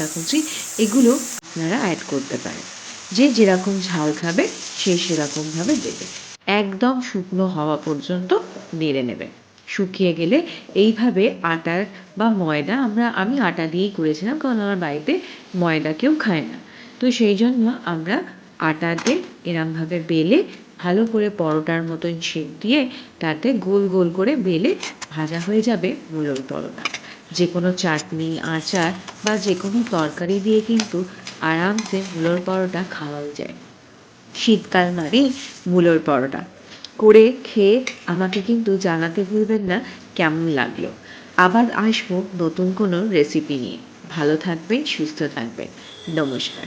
ডাঁটা কুচি, এগুলো আপনারা অ্যাড করতে পারেন। যে যেরকম ঝাল খাবে, সে সেরকমভাবে দেবে। একদম শুকনো হওয়া পর্যন্ত নেড়ে নেবে শুকিয়ে গেলে এইভাবে আটার বা ময়দা, আমরা, আমি আটা দিয়েই করেছিলাম, কারণ আমার বাড়িতে ময়দা কেউ খায় না। তো সেই জন্য আমরা আটাতে এরমভাবে বেলে, ভালো করে পরোটার মতন শেপ দিয়ে তাতে গোল গোল করে বেলে ভাজা হয়ে যাবে মূলোর পরোটা যে কোনো চাটনি, আচার বা যে কোনো তরকারি দিয়ে কিন্তু আরামসে মুলোর পরোটা খাওয়াও যায়। শীতকাল মানে মূলোর পরোটা। করে খেয়ে আমাকে কিন্তু জানাতে ভুলবেন না কেমন লাগল। আবার আসব নতুন কোনো রেসিপি নিয়ে। ভালো থাকবেন, সুস্থ থাকবেন। নমস্কার।